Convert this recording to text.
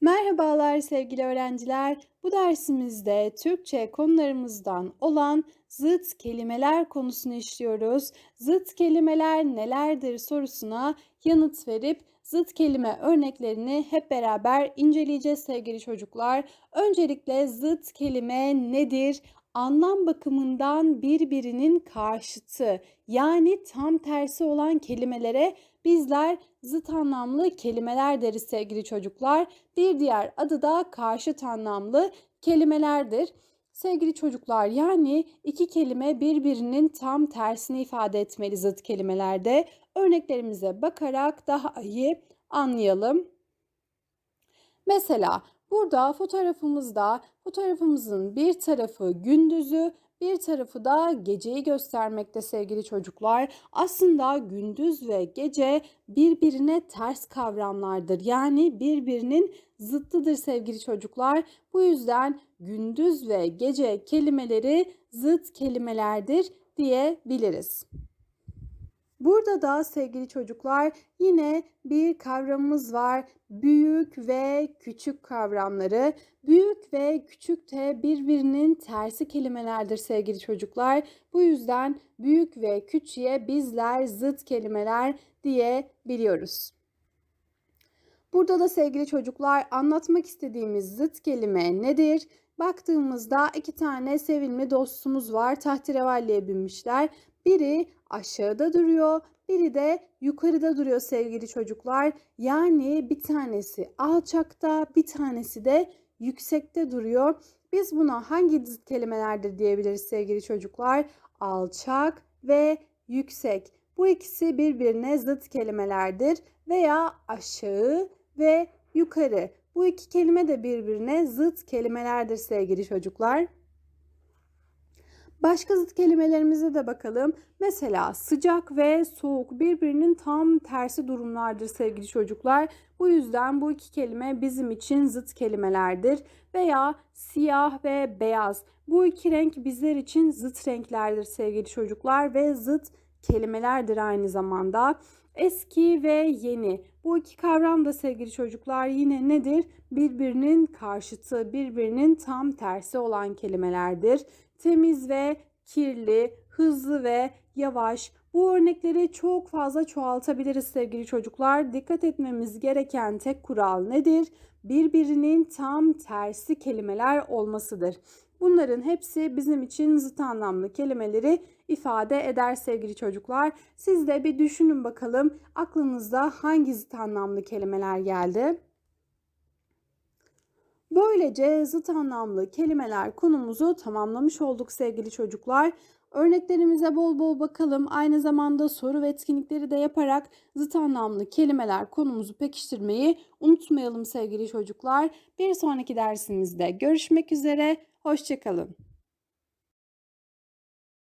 Merhabalar sevgili öğrenciler. Bu dersimizde Türkçe konularımızdan olan zıt kelimeler konusunu işliyoruz. Zıt kelimeler nelerdir sorusuna yanıt verip zıt kelime örneklerini hep beraber inceleyeceğiz sevgili çocuklar. Öncelikle zıt kelime nedir? Anlam bakımından birbirinin karşıtı yani tam tersi olan kelimelere bizler zıt anlamlı kelimeler deriz sevgili çocuklar. Bir diğer adı da karşıt anlamlı kelimelerdir. Sevgili çocuklar yani iki kelime birbirinin tam tersini ifade etmeli zıt kelimelerde. Örneklerimize bakarak daha iyi anlayalım. Mesela burada fotoğrafımızda fotoğrafımızın bir tarafı gündüzü, bir tarafı da geceyi göstermekte sevgili çocuklar. Aslında gündüz ve gece birbirine ters kavramlardır. Yani birbirinin zıttıdır sevgili çocuklar. Bu yüzden gündüz ve gece kelimeleri zıt kelimelerdir diyebiliriz. Burada da sevgili çocuklar yine bir kavramımız var. Büyük ve küçük kavramları. Büyük ve küçük de birbirinin tersi kelimelerdir sevgili çocuklar. Bu yüzden büyük ve küçüğe bizler zıt kelimeler diyebiliyoruz. Burada da sevgili çocuklar anlatmak istediğimiz zıt kelime nedir? Baktığımızda iki tane sevimli dostumuz var. Tahterevalliye binmişler. Biri aşağıda duruyor, biri de yukarıda duruyor sevgili çocuklar. Yani bir tanesi alçakta, bir tanesi de yüksekte duruyor. Biz buna hangi zıt kelimelerdir diyebiliriz sevgili çocuklar? Alçak ve yüksek. Bu ikisi birbirine zıt kelimelerdir veya aşağı ve yukarı. Bu iki kelime de birbirine zıt kelimelerdir sevgili çocuklar. Başka zıt kelimelerimize de bakalım. Mesela sıcak ve soğuk birbirinin tam tersi durumlardır sevgili çocuklar. Bu yüzden bu iki kelime bizim için zıt kelimelerdir. Veya siyah ve beyaz. Bu iki renk bizler için zıt renklerdir sevgili çocuklar ve zıt kelimelerdir aynı zamanda. Eski ve yeni. Bu iki kavram da sevgili çocuklar yine nedir? Birbirinin karşıtı, birbirinin tam tersi olan kelimelerdir temiz ve kirli, hızlı ve yavaş. Bu örnekleri çok fazla çoğaltabiliriz sevgili çocuklar. Dikkat etmemiz gereken tek kural nedir? Birbirinin tam tersi kelimeler olmasıdır. Bunların hepsi bizim için zıt anlamlı kelimeleri ifade eder sevgili çocuklar. Siz de bir düşünün bakalım aklınızda hangi zıt anlamlı kelimeler geldi? Böylece zıt anlamlı kelimeler konumuzu tamamlamış olduk sevgili çocuklar. Örneklerimize bol bol bakalım. Aynı zamanda soru ve etkinlikleri de yaparak zıt anlamlı kelimeler konumuzu pekiştirmeyi unutmayalım sevgili çocuklar. Bir sonraki dersimizde görüşmek üzere. Hoşçakalın.